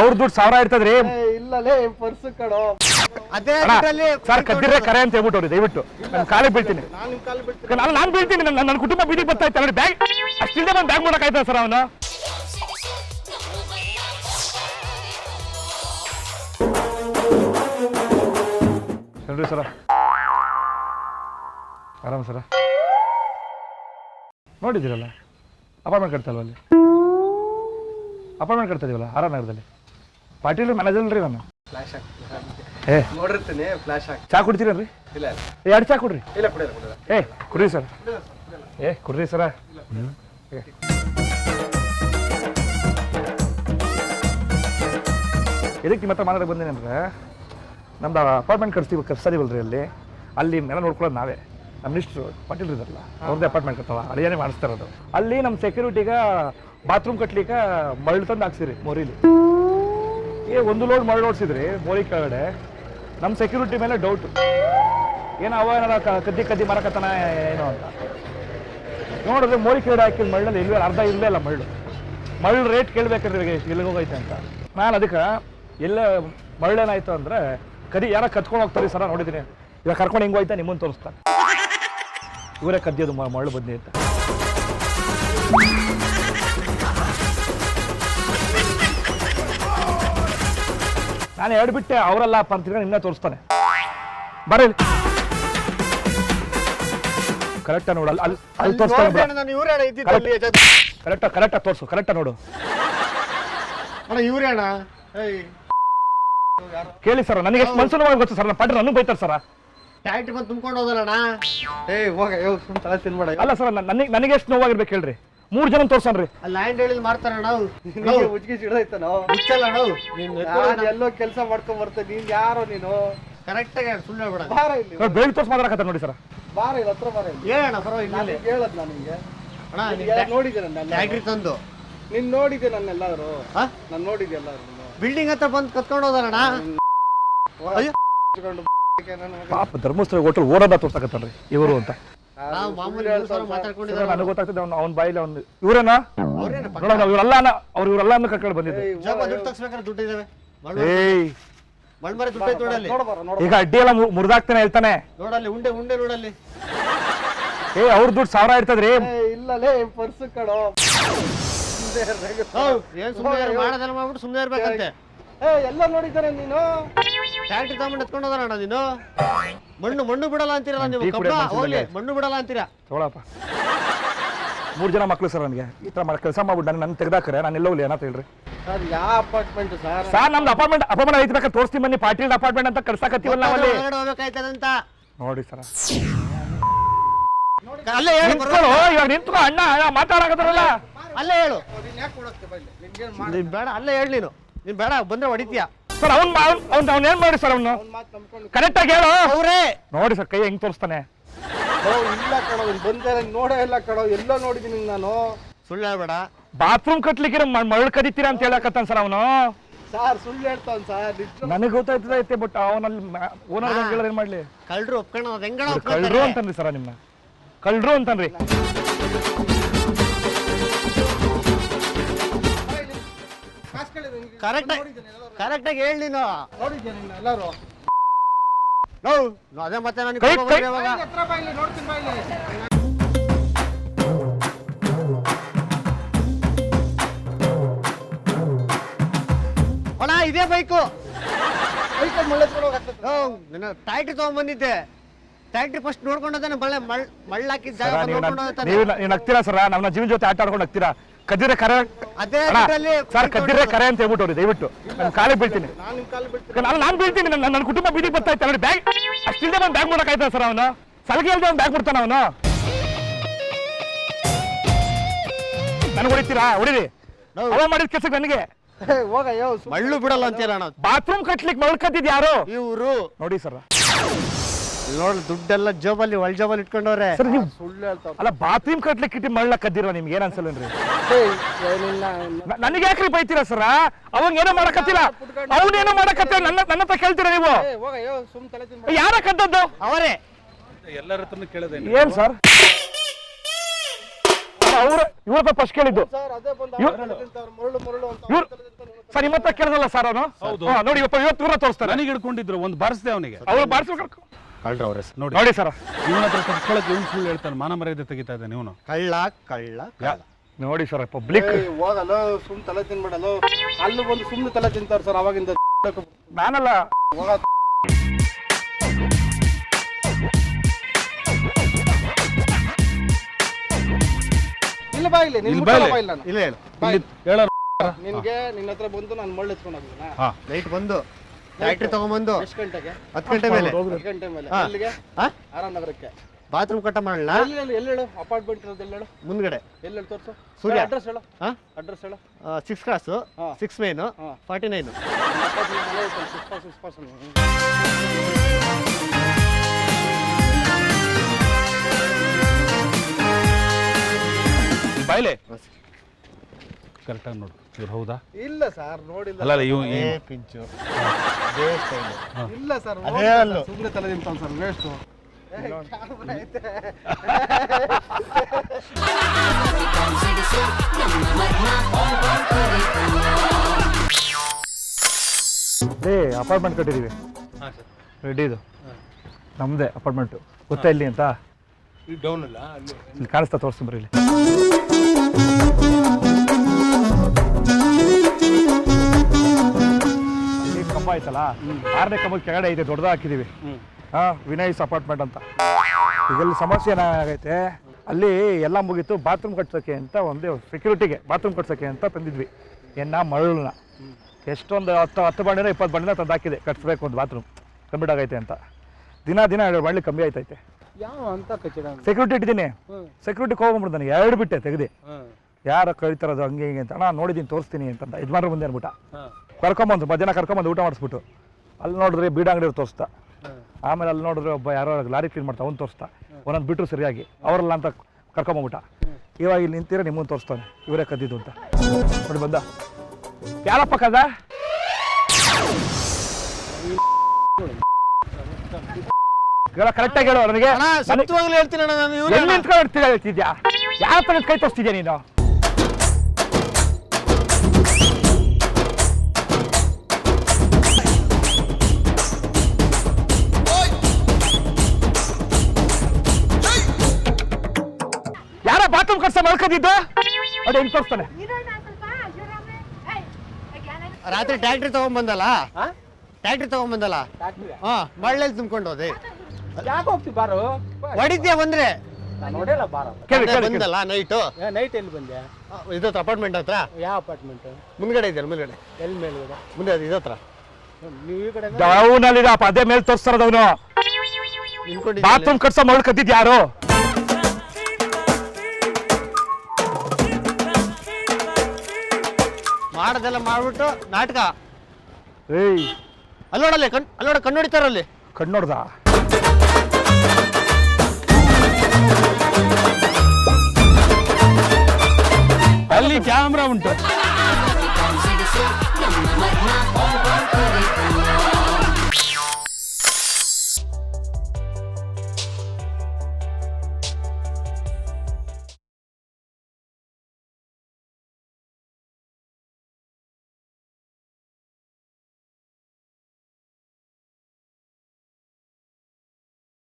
ಅವ್ರ ದುಡ್ಡು ಸಾವಿರ ಇರ್ತದ್ರಿ. ಇಲ್ಲಲೇ ಪರ್ಸು ಕಡೋ ಅದೇ ಅಣ್ಣ, ಸರ್ ಕದ್ದಿದ್ರೆ ಕರೆ ಅಂತ ಹೇಳ್ಬಿಟ್ಟು ದಯವಿಟ್ಟು. ನಾನು ಕಾಲಿಗೆ ಬೀಳ್ತೀನಿ. ನಾನು ನಿಮ್ ಕಾಲ್ ಬಿಡ್ತೀನಿ ನಾನು ನಾನು ಬೀಳ್ತೀನಿ ನನ್ನ ನನ್ನ ಕುಟುಂಬ ಬೀದಿಗೆ ಬರ್ತಾ ಇತ್ತು ನೋಡಿ ಬ್ಯಾಗ್ ಅಷ್ಟಿಲ್ಲದೆ ಬಂದು ಬ್ಯಾಗ್ ಮಾಡೋಕ್ಕಾಯ್ತದ ಸರ್ ಅವನ? ಹೇಳ್ರಿ ಸರ. ಆರಾಮ ಸರ? ನೋಡಿದ್ದೀರಲ್ಲ? ಅಪಾರ್ಟ್ಮೆಂಟ್ ಕಟ್ತಲ್ವ ಅಲ್ಲಿ ಅಪಾರ್ಟ್ಮೆಂಟ್ ಕಟ್ತಾ ಇದೀವಲ್ಲ? ಆರ್ ನಗರದಲ್ಲಿ? ಪಾಟೀಲ್ ಮ್ಯಾನೇಜರ್ ರೀ ನಾನು. ಫ್ಲಾಶ್ ಏ. ನೋಡಿರ್ತೀನಿ ಫ್ಲಾಶ್ ಹಾಕಿ ಚಾ ಕುಡ್ತೀರೇನ್ರಿ? ಇಲ್ಲ ಎರಡು ಚಾ ಕುಡ್ರಿ. ಇಲ್ಲ ಕುಡಿಯಲ್ಲ ಕುಡಿಯಲ್ಲ. ಏ ಕುಡ್ರಿ ಸರ್. ಏ ಕುಡ್ರಿ ಸರ. ಇದಕ್ಕೆ ನಿಮ್ಮ ಹತ್ರ ಮಾತಾಡಕ್ಕೆ ಬಂದೇನೆ ಅಂದ್ರೆ ನಮ್ದು ಅಪಾರ್ಟ್ಮೆಂಟ್ ಕಟ್ಸ್ತೀವಿ ರೀ ಅಲ್ಲಿ. ಅಲ್ಲಿ ನೆಲ ನೋಡ್ಕೊಳ್ಳೋದು ನಾವೇ. ನಮ್ಮ ಮಿನಿಸ್ಟ್ರು ಪಾಟೀಲ್ ಇದಾರಲ್ಲ ಅವ್ರದ್ದೇ ಅಪಾರ್ಟ್ಮೆಂಟ್ ಕಟ್ಟವ ಅಳಿಯನೇ ಮಾಡಿಸ್ತಾ ಇರೋದು. ಅಲ್ಲಿ ನಮ್ಮ ಸೆಕ್ಯೂರಿಟಿಗೆ ಬಾತ್ರೂಮ್ ಕಟ್ಲಿಕ್ಕೆ ಮರಳು ತಂದು ಹಾಕ್ಸಿರಿ ಮೋರಿಲಿ. ಏ, ಒಂದು ಲೋಡ್ ಮರಳು ಓಡಿಸಿದ್ರಿ ಬೋರಿ ಕೆಳಗಡೆ. ನಮ್ಮ ಸೆಕ್ಯೂರಿಟಿ ಮೇಲೆ ಡೌಟ್ ಏನೋ ಅವ ಏನಾರ ಕದ್ದಿ ಕದ್ದಿ ಮರಕತನ ಏನೋ ಅಂತ. ನೋಡಿದ್ರೆ ಮೋರಿ ಕೆಳಗಡೆ ಹಾಕಿದ ಮಳ್ಳಲ್ಲಿ ಇಲ್ವೇ, ಅರ್ಧ ಇಲ್ಲೇ ಇಲ್ಲ ಮಳ್ಳು. ಮಳ್ಳು ರೇಟ್ ಕೇಳ್ಬೇಕಾದ್ರೆ ಎಲ್ಲಿಗೆ ಹೋಗೈತೆ ಅಂತ. ನಾನು ಅದಕ್ಕೆ ಎಲ್ಲ ಮಳ್ಳೇನಾಯ್ತು ಅಂದ್ರೆ ಕದಿ ಯಾರ ಕತ್ಕೊಂಡು ಹೋಗ್ತಾರೆ ಸರ ನೋಡಿದ್ದೀನಿ ಇವಾಗ ಕರ್ಕೊಂಡು ಹಿಂಗೆ ಹೋಯ್ತಾ ನಿಮ್ಮನ್ನು ತೋರಿಸ್ತಾನೆ. ಇವರೇ ಕದ್ದಿಯೋದು ಮಳ್ಳು ಬದ್ನಿ ಅಂತ. ನಾನು ಎರಡು ಬಿಟ್ಟೆ ಅವರಲ್ಲ ಅಂತ ನಿನ್ನ ತೋರಿಸ್ತಾನೆ. ಬರೀ ಕರೆಕ್ಟಾ ನೋಡು ಅಲ್ಲಿ ಅಲ್ಲಿ ತೋರಿಸ್ತಾನೆ ಅಣ್ಣ ಕರೆಕ್ಟಾ ಕರೆಕ್ಟಾ ತೋರಿಸು ಕರೆಕ್ಟ್ ನೋಡು. ಅಣ್ಣ ಇವ್ರೇ ಅಣ್ಣ ಕೇಳಿ ಸರ್ ನನಗೆ ಎಷ್ಟು ಮನ್ಸು ನೋವು ಗೊತ್ತು ಸರ್ ನನ್ನ ಪಾಟ್ರಿ ನನಗೆ ಬೈತಾರೆ ಸರ್. ಟ್ಯಾಕ್ಟ್ರಿ ಬಂದು ತುಂಬ್ಕೊಂಡು ಹೋದಲ್ಲಣ್ಣ? ಏಯ್ ಹೋಗ ಸುಮ್ ತಲೆ ತಿನ್ಬೇಡ. ಅಲ್ಲ ಸರ್ ನನಗೆ ನನಗೆ ಎಷ್ಟು ನೋವಾಗಿರ್ಬೇಕು ಹೇಳ್ರಿ. ಮೂರು ಜನ ತೋರ್ಸನ್ರಿ. ಆ ಲ್ಯಾಂಡ್ ಹೇಳಿ ಮಾಡ್ತಾರ ನಾವು ನಿನಗೆ ಉಜ್ಗಿ ಸಿಡ್ದೈತನೋ ಮುಚ್ಚಲ್ಲ ನಾವು ನೀನ್ ಎಲ್ಲೋ ಕೆಲಸ ಮಾಡ್ಕೊಂಡ್ ಬರ್ತೇನೆ. ನೀನ್ ಯಾರೋ ನೀನು? ಕರೆಕ್ಟ್ ಆಗಿ ಸುಳ್ಳು ಹೇಳ್ಬೇಡ ಬಾರ ಇಲ್ಲಿ. ಬೇಳಿ ತೋರ್ಸ್ ಮಾತಾಡಕತ್ತ ನೋಡಿ ಸರ್. ಬಾರ ಇಲ್ಲ ಹತ್ರ ಬಾರ ಇಲ್ಲಿ. ಅಣ್ಣ ಪರವಾಗಿಲ್ಲ. ನಾನು ಹೇಳದ್ ನಾನು ನಿಂಗೆ ಅಣ್ಣ ನೀನ್ ನೋಡಿದ್ದೆ ನನ್ನ ಟ್ಯಾಕ್ಟ್ರಿ ತಂದು. ನೀನ್ ನೋಡಿದ್ದೆ ನನ್ನೆಲ್ಲರೂ ಹಾ ನಾನು ನೋಡಿದೆ ಎಲ್ಲರೂ ಬಿಲ್ಡಿಂಗ್ ಹತ್ರ ಬಂದು ಕತ್ಕೊಂಡು ನನ್ನ ಮಗ. ಪಾಪ ಧರ್ಮಸ್ಥಳ ಹೋಟೆಲ್ ಓಡೋದ ತೋರ್ಸಕತ್ತನ್ರಿ ಇವರು ಅಂತ. ನಾವು ಮಾಮೂಲಿ ಮಾತಾಡ್ಕೊಂಡಿದ್ದಾರೆ ನನಗೆ ಗೊತ್ತಾಗ್ತದೆ ಅವ್ನು ಅವ್ನ ಬಾಯಿಲಿ ಅವ್ನು ಇವರೇನಾ? ಅವ್ರೇನ ನೋಡ ನಾವು ಇವರೆಲ್ಲ ಅವ್ರು ಇವರೆಲ್ಲ ಅನ್ನ ಕರ್ಕೊಂಡು ಬಂದಿದ್ದು. ಏಯ್, ದುಡ್ಡು ತಗ್ಸ್ಬೇಕಾದ್ರೆ ದುಡ್ಡು ಇದಾವೆ ಏಯ್. ಮಳ್ಮರೆ ದುಡ್ಡು ಐತೆ ನೋಡಲ್ಲಿ ಈಗ ಅಡ್ಡಿ ಎಲ್ಲ ಮು- ಮುರ್ದಾಕ್ತಾನೆ ಹೇಳ್ತಾನೆ. ನೋಡಲ್ಲಿ ಉಂಡೆ ಉಂಡೆ ನೋಡಲ್ಲಿ. ಏ ಅವ್ರ ದುಡ್ಡು ಸಾವಿರ ಇರ್ತದ್ರಿ. ಇಲ್ಲ ಇಲ್ಲಲೇ ಪರ್ಸ್ ಕಡೋ ಹೌದು ಏನ್ ಸುಮ್ಮನೆ ಮಾಡೋದೆಲ್ಲ ಮಾಡ್ಬಿಟ್ಟು ಸುಮ್ಮನೆ ಇರ್ಬೇಕಂತೆ. ಏ ಎಲ್ಲ ನೋಡಿದ್ದಾರೆ ನೀನು? ಟ್ಯಾಕ್ಟ್ರಿ ತಗೊಂಡು ಎತ್ಕೊಂಡು ಹೋದಣ್ಣ ನೀನು? ಮಣ್ಣು ಮಣ್ಣು ಬಿಡಲ್ಲ ಅಂತೀರಲ್ಲ ನೀವು ಕಬ್ಬ ಹೋಗ್ಲಿ ಮಣ್ಣು ಬಿಡಲ್ಲ ಅಂತೀರಾ? ತಗೊಳಪ್ಪ. ಮೂರು ಜನ ಮಕ್ಳು ಸರ್ ನನಗೆ. ಈ ಥರ ಮಾಡಿ ಕೆಲಸ ಮಾಡ್ಬಿಟ್ಟು ನನ್ನ ನನ್ನ ತೆಗ್ದಾಕರೆ ನಾನು ಎಲ್ಲ ಹೋಗ್ಲಿ ಏನಂತ ಹೇಳ್ರಿ? ಸರ್ ಯಾವ ಅಪಾರ್ಟ್ಮೆಂಟ್ ಸರ್? ಸರ್ ನಮ್ದು ಅಪಾರ್ಟ್ಮೆಂಟ್ ಅಪಾರ್ಟ್ಮೆಂಟ್ ಐತಿ ಬೇಕಾದ್ರೆ ತೋರಿಸ್ತೀನಿ ಬನ್ನಿ. ಪಾಟೀಲ್ ಅಪಾರ್ಟ್ಮೆಂಟ್ ಅಂತ ಕಳ್ಸಾಕತ್ತೀವಲ್ಲ ನಾವಲ್ಲಿ. ಹೋಗ್ಬೇಕಾಯ್ತದಂತ ನೋಡಿ ಸರ್. ಅಲ್ಲೇ ಹೇಳು ನಿಂತ್ಕೊಳ್ಳು ಇವಾಗ ನಿಂತು ಅಣ್ಣ ಅಣ್ಣ ಮಾತಾಡಕತ್ತಾರಲ್ಲ? ಅಲ್ಲೇ ಹೇಳು. ನೀನ್ ನೀನ್ ಬೇಡ ಅಲ್ಲೇ ಹೇಳಿ ನೀನು. ನೀನ್ ಬೇಡ ಬಂದ್ರೆ ಹೊಡಿತೀಯ. ಸರ್ ಅವ್ನ್ ಅವ್ನ್ ಅವ್ನ ಏನ್ ಮಾಡಿ ಸರ್ ಅವನು? ಕರೆಕ್ಟ್ ಆಗಿ ಹೇಳೋ ಕರೆಕ್ಟಾಗಿ ಹೇಳು. ಅವ್ರೇ. ನೋಡಿ ಸರ್ ಕೈ ಹೆಂಗ್ ತೋರಿಸ್ತಾನೆ. ಓ ಇಲ್ಲ ಕಣೋ ಇಲ್ಲಿ ಬಂದೆ ನೋಡೇ ಇಲ್ಲ ಕಣೋ ಎಲ್ಲೋ ನೋಡಿದೀನಿ ನಾನು ಸುಳ್ಳು ಹೇಳ್ಬೇಡ. ಬಾತ್ರೂಮ್ ಕಟ್ಲಿಕ್ಕೆ ಮರಳು ಕದಿತೀರಾ ಅಂತ ಹೇಳಕತ್ತಾನ ಸರ್ ಅವನು. ಸರ್ ಸುಳ್ಳು ಹೇಳ್ತಾನ ಸರ್ ನಿಜ ನನಗೆ ಗೊತ್ತಾಯ್ತದೈತೆ ಬಟ್ ಅವನಲ್ಲಿ ಓನರ್ ಹೇಳೋದು ಏನ್ ಮಾಡ್ಲಿ? ಕಳ್ರು ಒಪ್ಕೊಂಡು ಹೆಂಗಣ ಕಳ್ರು ಅಂತನ್ರಿ ಸರ್ ನಿಮ್ಮ. ಕಳ್ರು ಅಂತನ್ರಿ. ಕರೆಕ್ಟ್ ಕರೆಕ್ಟ್ ಆಗಿ ಹೇಳಿ ನೀನು. ಎಲ್ಲರೂ. ನೋ- ಅದೇ ಮತ್ತೆ ನನಗೆ ಕೋಪ ನೋಡ್ತೀನಿ ಅಣ್ಣ ಇದೇ ಬೈಕು ಟೈಟ್ ಹೋಗತ್ತೆ ನಿನ್ನ ಟ್ಯಾಕ್ಟ್ರಿ ತಗೊಂಡ್ಬಂದಿದ್ದೆ. ಟ್ಯಾಕ್ಟ್ರಿ ಫಸ್ಟ್ ನೋಡ್ಕೊಂಡೋದಾನೆ ಮಳೆ ಮಳ್ ಮಳ್ಳ ಹಾಕಿದ ಜಾಗ ಸರ, ನೀವು ನನ್- ನೀವು ನಗ್ತೀರಾ ನಮ್ಮ ಜೀವನ ಜೊತೆ ಆಟ ಆಡ್ಕೊಂಡು ನಗ್ತೀರಾ? ಕದ್ದಿರೆ ಕರೆ ಅದೇ ಅಣ್ಣ, ಸರ್ ಕದ್ದಿರೆ ಕರೆ ಅಂತ ಹೇಳ್ಬಿಟ್ಟು ದಯವಿಟ್ಟು. ನಾನು ಕಾಲಿಗೆ ಬೀಳ್ತೀನಿ. ನಾನು ನಿಮ್ಮ ಕಾಲು ಬಿಡ್ತೀನಿ ನಾನು ನಾನು ಬೀಳ್ತೀನಿ. ನನ್ನ ನನ್ನ ಕುಟುಂಬ ಬೀದಿಗೆ ಬರ್ತಾ ಇತ್ತು. ನೋಡಿ ಬ್ಯಾಗ್ ಅಷ್ಟಿಲ್ಲದೆ ಬಂದು ಬ್ಯಾಗ್ ಮಾಡೋಕ್ಕಾಯ್ತಾ ಸರ್ ಅವನು? ಸಲಿಗೆ ಇಲ್ಲದೆ ಒಂದು ಬ್ಯಾಗ್ ಬಿಡ್ತಾನ ಅವನು? ನನಗೆ ಹೊಡಿತೀರಾ? ಹೊಡಿರಿ. ಅವ ಮಾಡಿದ ಕೆಲಸಕ್ಕೆ ನನಗೆ. ಹೋಗ ಯೋ ಮಳ್ಳು ಬಿಡಲ್ಲ ಅಂತೀರ ಅಣ್ಣ. ಬಾತ್ರೂಮ್ ಕಟ್ಲಿಕ್ಕೆ ಮಳ್ಕತ್ತಿದ್ಯಾರು ಯಾರು? ಇವರು ನೋಡಿ ಸರ್. ನೋಡ್ ದುಡ್ಡೆಲ್ಲ ಜೋಬಲ್ಲಿ ಒಳ ಜೋಬಲ್ಲಿ ಇಟ್ಕೊಂಡವ್ರೆ. ಸರ್ ನೀವು ಸುಳ್ಳು ಹೇಳ್ತಾವ ಅಲ್ಲ ಬಾತ್ರೂಮ್ ಕಟ್ಲಿಕ್ಕೆ ಇಟ್ಟು ಮರಳ ಕದ್ದಿರೋ ನಿಮ್ಗೆ? ಏನ್ ಅನ್ಸಲ್ಲೇನ್ರಿ ಏನಿಲ್ಲ ನನಗೆ ಯಾಕ್ರಿ ಬೈತೀರ ಸರ? ಅವಂಗ ಏನೋ ಮಾಡಕತ್ತಿಲ್ಲ. ಅವನೇನೋ ಮಾಡಕತ್ತಿಲ್ಲ ನನ್ನ ನನ್ನ ಹತ್ರ ಕೇಳ್ತೀರಾ ನೀವು? ಏ ಹೋಗಯ್ಯೋ ಸುಮ್ ತಲೆ ತಿನ್ಬೇಡ. ಯಾರ ಕದ್ದದ್ದು ಅವರೇ. ಎಲ್ಲರ ಹತ್ರನು ಕೇಳಿದೆ ಏನ್ ಸರ್? ಅವ್ರ ಇವ್ರ ಫಸ್ಟ್ ಕೇಳಿದ್ದು. ಸರ್ ಅದೇ ಬಂದ ಇವ್ರು- ಅವ್ರು ತಲೆ ಮರಳು ಮರಳು ಅಂತ ಇವ್ರು ಸರ್ ನಿಮ್ಮ ಹತ್ರ ಕೇಳಿದಲ್ಲ ಸರ್ ಅವನು? ಹೌದು. ನೋಡಿ ಇವತ್ತು ಇವತ್ತು ತೋರಿಸ್ತಾರೆ. ನನಗೆ ಹಿಡ್ಕೊಂಡಿದ್ರು ಒಂದು ಬಾರಿಸಿದೆ ಅವನಿಗೆ. ಅವ್ರು ಬಾರಿಸ್ಬೇಕು. ಕಳ್ಳ ಅವ್ರೆ ನೋಡಿ. ನೋಡಿ ಸರ್. ಇವನ ಹತ್ರ ತಪ್ಸ್ಕೊಳಕ್ಕೆ ಇವ್ನು ಸುಳ್ಳು ಹೇಳ್ತಾನೆ. ಮಾನ ಮರ್ಯಾದೆ ತೆಗಿತಾ ಇದ್ದಾನೆ ಇವನು. ಕಳ್ಳ ಕಳ್ಳ ಕಳ್ಳ. ನೋಡಿ ಸರ್ ಪಬ್ಲಿಕ್ ಹೋಗಲ್ಲ ಸುಮ್ ತಲೆ ತಿನ್ಬೇಡಲ್ಲ ಅಲ್ಲಿ. ಬಂದು ಸುಮ್ಮನೆ ತಲೆ ತಿಂತಾರ ಸರ್ ಅವಾಗಿಂದ. ನಾನಲ್ಲ. ಹೋಗ. ಇಲ್ಲ ಬಾ ಇಲ್ಲಿ. ಇಲ್ಲಿ ನಿನ್ ಬಾ ಇಲ್ಲಿ. ಇಲ್ಲ ನಾನು. ಇಲ್ಲ ಹೇಳು ನಿನ್ಗೆ ನಿನ್ನ ಹತ್ರ ಬಂದು ನಾನು ಮಳ್ಳು ಎತ್ಕೊಂಡು ಹೋಗಿದ್ನ ಲೈಟ್ ನೈಟ್ ಬಂದು. ಟ್ಯಾಕ್ಟ್ರಿ ತಗೊಂಬಂದು ಎಷ್ಟು ಗಂಟೆಗೆ? ಹತ್ತು ಗಂಟೆ ಮೇಲೆ. ಹತ್ತು ಗಂಟೆ ಮೇಲೆ. ಹಾ. ಎಲ್ಲಿಗೆ? ಹಾ? ಆರಾಮ್ ನಗರಕ್ಕೆ. ಬಾತ್ರೂಮ್ ಕಟ್ಟ ಮಾಡಲ್ಲ ಎಲ್ಲಿ ಎಲ್ಲಿ ಎಲ್ಲಿ ಹೇಳು? ಅಪಾರ್ಟ್ಮೆಂಟ್ ಇರೋದು ಎಲ್ಲಿ ಹೇಳು? ಮುಂದ್ಗಡೆ. ಎಲ್ಲಿ ಹೇಳು ತೋರ್ಸು? ಸೂರ್ಯ. ಅಡ್ರೆಸ್ ಹೇಳು. ಹಾ? ಅಡ್ರೆಸ್ ಹೇಳು. ಸಿಕ್ಸ್ ಕ್ರಾಸು ಹಾ. ಸಿಕ್ಸ್ ಮೇನು ಹಾ. ಫಾರ್ಟಿ ನೈನು ಬಾಯ್ಲೆ. ಕರೆಕ್ಟಾಗಿ ನೋಡು. ಇವ್ರು ಹೌದಾ? ಇಲ್ಲ ಸರ್ ನೋಡಿಲ್ಲ. ಅಲ್ಲ ಅಲ್ಲ ಇವ್ ಏ ಇವ್- ಪಿಂಚು. ಇಲ್ಲ ಸರ್ ಅದೇ ಅಲ್ಲು. ಸುಮ್ಮನೆ ತಲೆ ತಿಂತಾನೆ ಸರ್ ವೇಸ್ಟು ಏ ಅಪಾರ್ಟ್ಮೆಂಟ್ ಕಟ್ಟಿದೀವಿ ರೆಡಿ ಇದು ನಮ್ದೇ ಅಪಾರ್ಟ್ಮೆಂಟು ಗೊತ್ತಾ ಇಲ್ಲಿ ಅಂತ? ಡೌನ್ ಅಲ್ಲ. ಇಲ್ಲಿ ಕಾಣಿಸ್ತಾ ತೋರಿಸ್ತೀನಿ ಬರ್ರಿ ಇಲ್ಲಿ. ಕಂಬ ಐತಲ್ಲ ಆರನೇ ಕಂಬದ ಕೆಳಗಡೆ ಐತೆ ದೊಡ್ಡದ ಹಾಕಿದೀವಿ. ಹಾ ವಿನಯ್ಸ್ ಅಪಾರ್ಟ್ಮೆಂಟ್ ಅಂತ. ಇದೆಲ್ಲ ಸಮಸ್ಯೆ ಏನಾಗೈತೆ? ಅಲ್ಲಿ ಎಲ್ಲ ಮುಗೀತು ಬಾತ್ರೂಮ್ ಕಟ್ಸೋಕೆ ಅಂತ ಒಂದು ಸೆಕ್ಯೂರಿಟಿಗೆ ಬಾತ್ರೂಮ್ ಕಟ್ಸೋಕೆ ಅಂತ ತಂದಿದ್ವಿ. ಎನ್ನ ಮರಳನ್ನ. ಎಷ್ಟೊಂದು ಹತ್ತು ಹತ್ತು ಬಂಡಿನ ಇಪ್ಪತ್ತು ಬಂಡಿನ ತಂದು ಹಾಕಿದೆ ಕಟ್ಸ್ಬೇಕು ಒಂದು ಬಾತ್ರೂಮ್. ಕಂಪ್ಲೀಟ್ ಆಗೈತೆ ಅಂತ. ದಿನ ದಿನ ಎರಡು ಕಮ್ಮಿ ಆಯ್ತೈತೆ. ಯಾವ ಅಂತ ಸೆಕ್ಯೂರಿಟಿ ಇಟ್ಟಿದ್ದೀನಿ. ಸೆಕ್ಯೂರಿಟಿ ಹೋಗ್ಬಿಡ್ದು ನನಗೆ. ಎರಡು ಬಿಟ್ಟೆ ತೆಗೆದು. ಯಾರು ಕಳಿತಾರದು ಹಂಗೆ ಹಿಂಗೆ ಅಂತ. ಅಣ್ಣ ನೋಡಿದ್ದೀನಿ ತೋರಿಸ್ತೀನಿ ಅಂತಂದ ಯಜಮಾನ್ರು ಮುಂದೆ ಅನ್ಬಿಟ್ಟ. ಕರ್ಕೊಂಬಂದು ಮಧ್ಯಾಹ್ನ ಕರ್ಕೊಂಬಂದು ಊಟ ಮಾಡಿಸ್ಬಿಟ್ಟು. ಅಲ್ಲಿ ನೋಡಿದ್ರೆ ಬೀಡ ಅಂಗಡಿ ತೋರಿಸ್ತಾ. ಆಮೇಲೆ ಅಲ್ಲಿ ನೋಡಿದ್ರೆ ಒಬ್ಬ ಯಾರೋ ಲಾರಿ ಕ್ಲೀನ್ ಮಾಡ್ತಾ ಅವ್ನು ತೋರಿಸ್ತಾ. ಒಂದೊಂದು ಬಿಟ್ಟರು ಸರಿಯಾಗಿ. ಅವರಲ್ಲ ಅಂತ ಕರ್ಕೊಂಬಂದ್ಬಿಟ್ಟ. ಇವಾಗ ಇಲ್ಲಿ ನಿಂತೀರ ನಿಮ್ಮನ್ನು ತೋರಿಸ್ತಾನೆ. ಇವರೇ ಕದ್ದಿದ್ದು ಅಂತ. ನೋಡಿ ಬಂದ. ಯಾರಪ್ಪ ಕದ ಕರೆಕ್ಟಾಗಿ ಹೇಳೋ ನನಗೆ. ಹೇಳ್ತೀನಿ ನಾನು ಯಾರ ಹತ್ರ ಕೈ ತೋರಿಸ್ತಿದ್ಯಾ ನೀನು? ಕಟ್ಸ ಅದು ಹೆಂಗ್ ತೋರಿಸ್ತಾನೆ ರಾತ್ರಿ ಟ್ಯಾಕ್ಟ್ರಿ ತಗೊಂಡ್ಬಂದಲ್ಲ ಟ್ಯಾಕ್ಟ್ರಿ ತಗೊಂಡ್ಬಂದಲ್ಲ ಹಾ ಮಳ್ಳಲ್ಲಿ ತುಂಬ್ಕೊಂಡು ಹೋದೆ. ಯಾಕೆ ಹೋಗ್ತಿ ಬಾರು? ಹೊಡಿದ್ಯಾ ಬಂದ್ರೆ? ನೋಡಿಲ್ಲ ಬಾರ. ಕೇಳಿ ಕೇಳಿ ಕೇಳಿ. ಬಂದಲ್ಲ ನೈಟು? ನೈಟ್ ಎಲ್ಲಿ ಬಂದೆ? ಇದತ್ರ ಅಪಾರ್ಟ್ಮೆಂಟ್ ಹತ್ರ? ಯಾವ ಅಪಾರ್ಟ್ಮೆಂಟ್? ಮುಂದ್ಗಡೆ ಇದೆಯಲ್ಲ ಮುಂದ್ಗಡೆ. ಎಲ್ಲಿ ಮೇಲ್ಗಡೆ? ಮುಂದೆ ಅದು ಇದು ನೀವು ಈ ಕಡೆ ಅಲ್ಲಿ ಅದೇ ಮೇಲೆ ತೋರಿಸ್ತಾರದವನು. ಅವನು ನಿಂತ್ಕೊಂಡಿದ್ದೆ ಬಾತ್ರೂಮ್ ಕಟ್ಸ ಮಗಳು ಕದ್ದಿದ್ ಯಾರು? ಮಾಡೋದೆಲ್ಲ ಮಾಡ್ಬಿಟ್ಟು ನಾಟಕ ಏಯ್ ಅಲ್ಲೋಡಲ್ಲಿ ಕಣ್ ಅಲ್ಲೋಡ ಕಣ್ಣು ಹೊಡಿತಾರಲ್ಲಿ ಕಣ್ಣೊಡ್ದ ಅಲ್ಲಿ ಕ್ಯಾಮ್ರಾ ಉಂಟು ಸಿಡಿಸು ನಮ್ಮ ಮರ್ಮ